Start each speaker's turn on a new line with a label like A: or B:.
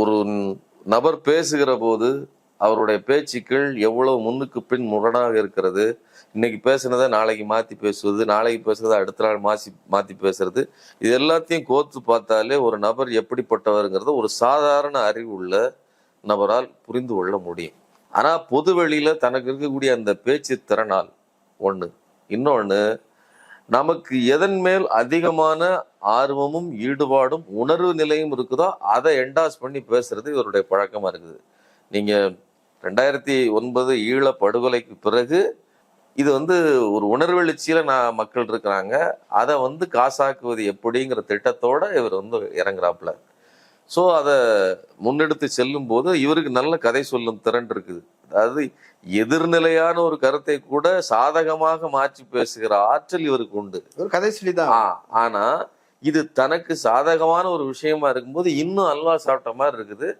A: ஒரு நபர் பேசுகிற போது அவருடைய பேச்சுக்கள் எவ்வளவு முன்னுக்கு பின் முரணாக இருக்கிறது? இன்னைக்கு பேசுனதை நாளைக்கு மாத்தி பேசுவது நாளைக்கு பேசுறதை அடுத்த நாள் மாசி மாத்தி பேசுறது. இது எல்லாத்தையும் கோத்து பார்த்தாலே ஒரு நபர் எப்படிப்பட்டவருங்கிறத ஒரு சாதாரண அறிவு உள்ள நபரால் புரிந்து கொள்ள முடியும். ஆனா பொதுவெளியில தனக்கு இருக்கக்கூடிய அந்த பேச்சு திறனால் ஒன்று இன்னொன்று நமக்கு எதன் மேல் அதிகமான ஆர்வமும் ஈடுபாடும் உணர்வு நிலையும் இருக்குதோ அதை என்டாஸ் பண்ணி பேசுறது இவருடைய பழக்கமா இருக்குது. நீங்க ரெண்டாயிரத்தி ஒன்பது ஈழ படுகொலைக்கு பிறகு இது வந்து ஒரு உணர்வெழுச்சியில நான் மக்கள் இருக்கிறாங்க. அதை வந்து காசாக்குவது எப்படிங்கிற திட்டத்தோட இவர் வந்து இறங்குறாப்புல. ஸோ அதை முன்னெடுத்து செல்லும் போது இவருக்கு நல்ல கதை சொல்லும் திறன் இருக்குது. அதாவது எதிர்நிலையான ஒரு கருத்தை கூட சாதகமாக மாற்றி பேசுகிற ஆற்றல் இவருக்கு உண்டு.
B: ஒரு கதை சொல்லிதான்
A: ஆனா இது தனக்கு சாதகமான ஒரு விஷயமா இருக்கும்போது இன்னும் அல்வா சாப்பிட்ட மாதிரி இருக்குது.